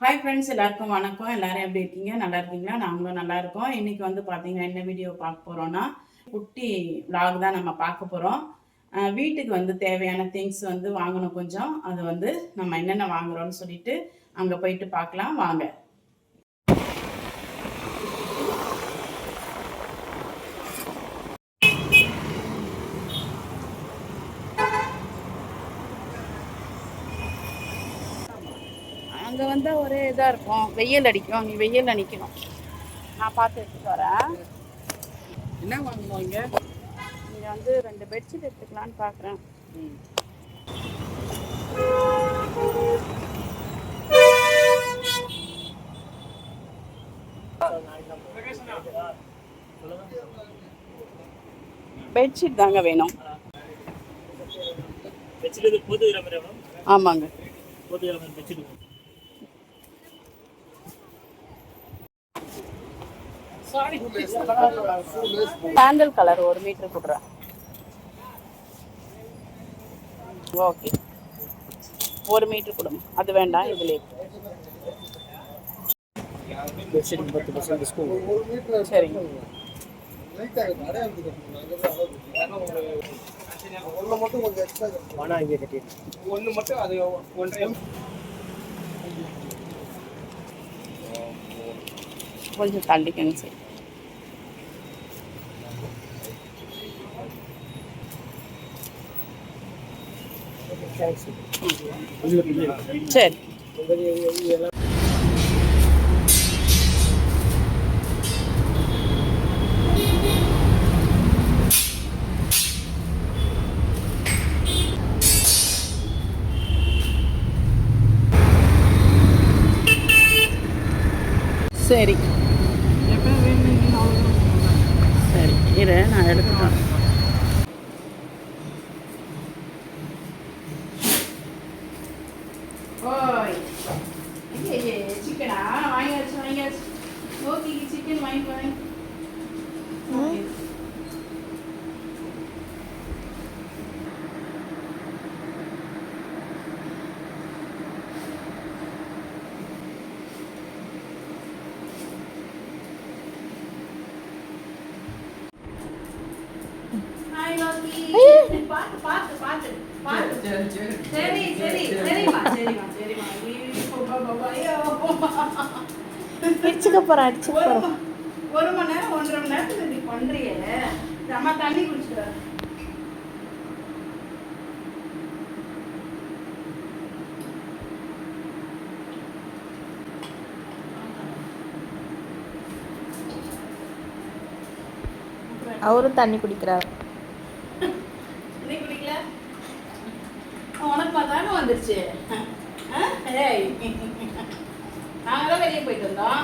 Hi friends எல்லாருக்கும் வணக்கம். எல்லாரும் எப்படி இருக்கீங்க? நல்லா இருக்கீங்களா? நாங்களும் நல்லா இருக்கோம். இன்னைக்கு வந்து பார்த்தீங்கன்னா என்ன வீடியோ பார்க்க போகிறோம்னா குட்டி vlog தான் நம்ம பார்க்க போகிறோம் வீட்டுக்கு வந்து தேவையான திங்ஸ் வந்து வாங்கணும் கொஞ்சம். அது வந்து நம்ம என்னென்ன வாங்குறோம்னு சொல்லிட்டு அங்கே போயிட்டு பார்க்கலாம். வாங்க. அங்கே வந்தால் ஒரே இதாக இருக்கும். வெயில் அடிக்கும். நீ வெயிலில் நிற்கணும் நான் பார்த்து எடுத்துட்டு வரேன். என்ன வாங்கணும் இங்க? இங்கே வந்து ரெண்டு பெட்ஷீட் எடுத்துக்கலான்னு பார்க்குறேன். பெட்ஷீட் தாங்க வேணும். ஆமாங்க போது மாதிரி பெட்ஷீட் சாண்டல் கலர் ஒரு மீட்டர் கொடுறேன். ஓகே ஒரு மீட்டர் கொடுங்க. அது வேண்டாம் இதுலேயே சரிங்க. இங்கே ஒன்று மட்டும் அது ஒன் டைம் கொஞ்சம் தள்ளிக்கங்க சரி. சரி. சரி சரி இரு நான் எடுத்துக்கிறேன். ஐயே சிக்கனா வாங்கியாச்சு வாங்கியாச்சு ஓகே சிக்கன் வாங்கிட்டு வாங்க ஹாய் ரோக்கி பாத்து பாத்து பாத்து பாத்து சரி சரி சரிம்மா சரிம்மா சரிம்மா. அடிச்சுக்க போறேன் அடிச்சுக்க ஒரு போறேன் ம- ஒரு மணி நேரம் ஒன்றரை மணி நேரத்துக்கு இப்படி பண்றியே. அம்மா தண்ணி குடிச்சிட்டு வர. அவரும் தண்ணி குடிக்கிறார் நீ குடிக்கல உனக்கு பார்த்தாங்க வந்துருச்சு? ஆ? ஏய். நாங்களாம் வெளியே போயிட்டு வந்தோம்.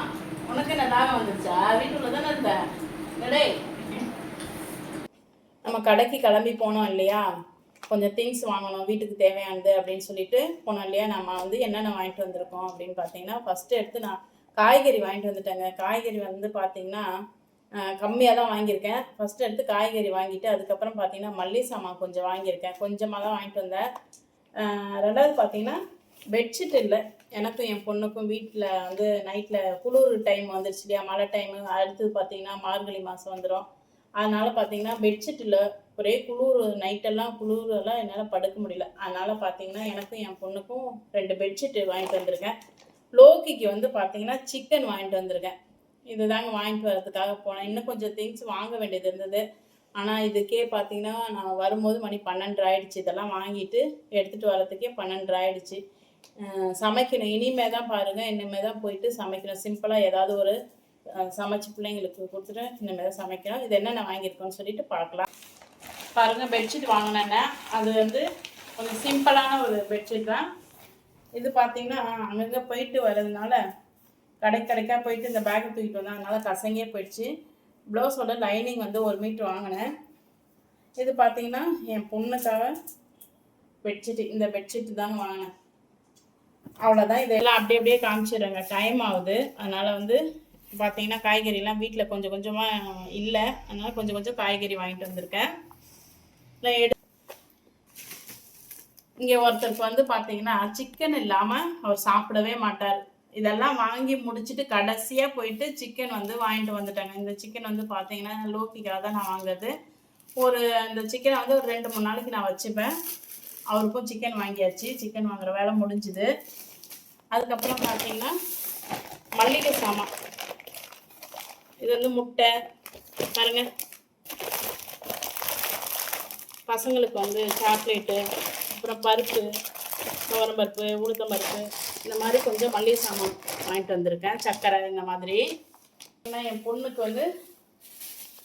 உனக்கு என்ன தாகம் வந்துருச்சா? வீட்டுக்குள்ள தானே இருந்தேன் டேய் நம்ம கடைக்கு கிளம்பி போனோம் இல்லையா? கொஞ்சம் திங்ஸ் வாங்கணும் வீட்டுக்கு தேவையானது அப்படின்னு சொல்லிட்டு போனோம் இல்லையா? நம்ம வந்து என்னென்ன வாங்கிட்டு வந்திருக்கோம் அப்படின்னு பார்த்தீங்கன்னா ஃபஸ்ட்டு எடுத்து நான் காய்கறி வாங்கிட்டு வந்துட்டேங்க. காய்கறி வந்து பார்த்தீங்கன்னா கம்மியாக தான் வாங்கியிருக்கேன். ஃபஸ்ட்டு எடுத்து காய்கறி வாங்கிட்டு அதுக்கப்புறம் பார்த்தீங்கன்னா மல்லிகை சாமான் கொஞ்சம் வாங்கியிருக்கேன். கொஞ்சமாக தான் வாங்கிட்டு வந்தேன். ரெண்டாவது பார்த்தீங்கன்னா பெட்ஷீட் இல்லை. எனக்கும் என் பொண்ணுக்கும் வீட்டில் வந்து நைட்டில் குளிர் டைம் வந்துருச்சு இல்லையா? மழை டைமு அடுத்தது பார்த்தீங்கன்னா மார்கழி மாதம் வந்துடும் அதனால் பார்த்தீங்கன்னா பெட்ஷீட் இல்லை. ஒரே குளிர் நைட்டெல்லாம் குளிரெல்லாம் என்னால் படுக்க முடியல. அதனால் பார்த்தீங்கன்னா எனக்கும் என் பொண்ணுக்கும் ரெண்டு பெட்ஷீட் வாங்கிட்டு வந்திருக்கேன். லோக்கிக்கு வந்து பார்த்தீங்கன்னா சிக்கன் வாங்கிட்டு வந்திருக்கேன். இதுதாங்க வாங்கிட்டு வரதுக்காக போனேன். இன்னும் கொஞ்சம் திங்ஸ் வாங்க வேண்டியது இருந்தது. ஆனால் இதுக்கே பார்த்தீங்கன்னா நான் வரும்போது மணி பன்னெண்டு ஆயிடுச்சு. இதெல்லாம் வாங்கிட்டு எடுத்துகிட்டு வரதுக்கே பன்னெண்டு ஆயிடுச்சு. சமைக்கணும். இனிமே தான் பாருங்கள் இனிமே தான் போயிட்டு சமைக்கணும். சிம்பிளாக ஏதாவது ஒரு சமைச்சு பிள்ளைங்களுக்கு கொடுத்துட்டு இனிமேல் தான் சமைக்கணும். இது என்னென்ன வாங்கியிருக்கோன்னு சொல்லிட்டு பார்க்கலாம். பாருங்கள் பெட்ஷீட் வாங்கினேன்னா அது வந்து கொஞ்சம் சிம்பிளான ஒரு பெட்ஷீட் தான். இது பார்த்தீங்கன்னா அங்கங்கே போயிட்டு வர்றதுனால கடை கடைக்காக போயிட்டு இந்த பேக்கை தூக்கிட்டு வந்தேன். அதனால் கசங்கே போயிடுச்சு. ப்ளவுஸோட லைனிங் வந்து ஒரு மீட்ரு வாங்கினேன். இது பார்த்தீங்கன்னா என் பொண்ணுக்காக பெட்ஷீட் இந்த பெட்ஷீட்டு தாங்க வாங்கினேன். அவ்வளோதான் இதெல்லாம் அப்படியே அப்படியே காமிச்சிடுறேங்க. டைம் ஆகுது. அதனால் வந்து பார்த்தீங்கன்னா காய்கறிலாம் வீட்டில் கொஞ்சம் கொஞ்சமாக இல்லை. அதனால் கொஞ்சம் கொஞ்சம் காய்கறி வாங்கிட்டு வந்திருக்கேன். இல்லை எடு இங்கே ஒருத்தருக்கு வந்து பார்த்தீங்கன்னா சிக்கன் இல்லாமல் அவர் சாப்பிடவே மாட்டார். இதெல்லாம் வாங்கி முடிச்சுட்டு கடைசியாக போயிட்டு சிக்கன் வந்து வாங்கிட்டு வந்துட்டாங்க. இந்த சிக்கன் வந்து பார்த்தீங்கன்னா லோக்கிக்காக தான் நான் வாங்குறது. ஒரு இந்த சிக்கனை வந்து ஒரு ரெண்டு மூணு நாளைக்கு நான் வச்சுப்பேன். அவருக்கும் சிக்கன் வாங்கியாச்சு. சிக்கன் வாங்குகிற வேலை முடிஞ்சுது. அதுக்கப்புறம் பார்த்தீங்கன்னா மல்லிகை சாமான். இது வந்து முட்டை. பாருங்க. பசங்களுக்கு வந்து சாக்லேட்டு அப்புறம் பருப்பு. துவரம் பருப்பு உளுத்தம் பருப்பு இந்த மாதிரி கொஞ்சம் மல்லிகை சாமான் வாங்கிட்டு வந்திருக்கேன். சர்க்கரை இந்த மாதிரி. ஏன்னா என் பொண்ணுக்கு வந்து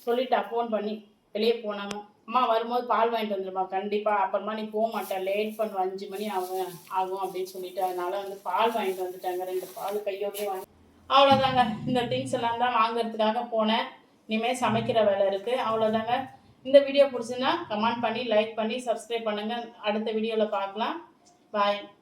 சொல்லிட்டா ஃபோன் பண்ணி. வெளியே போனாலும். அம்மா வரும்போது பால் வாங்கிட்டு வந்துருமா கண்டிப்பாக அப்புறமா நீ போக மாட்டேன் லேட் பண்ணுவ. அஞ்சு மணி ஆகும் ஆகும் அப்படின்னு சொல்லிட்டு அதனால வந்து பால் வாங்கிட்டு வந்துட்டாங்க. ரெண்டு பால் கையோடய வாங்கி அவ்வளோதாங்க இந்த திங்ஸ் எல்லாம் தான் வாங்குறதுக்காக போனேன். இனிமேல் சமைக்கிற வேலை இருக்குது அவ்வளோதாங்க இந்த வீடியோ பிடிச்சுன்னா கமெண்ட் பண்ணி லைக் பண்ணி சப்ஸ்கிரைப் பண்ணுங்கள் அடுத்த வீடியோவில் பார்க்கலாம். Bye.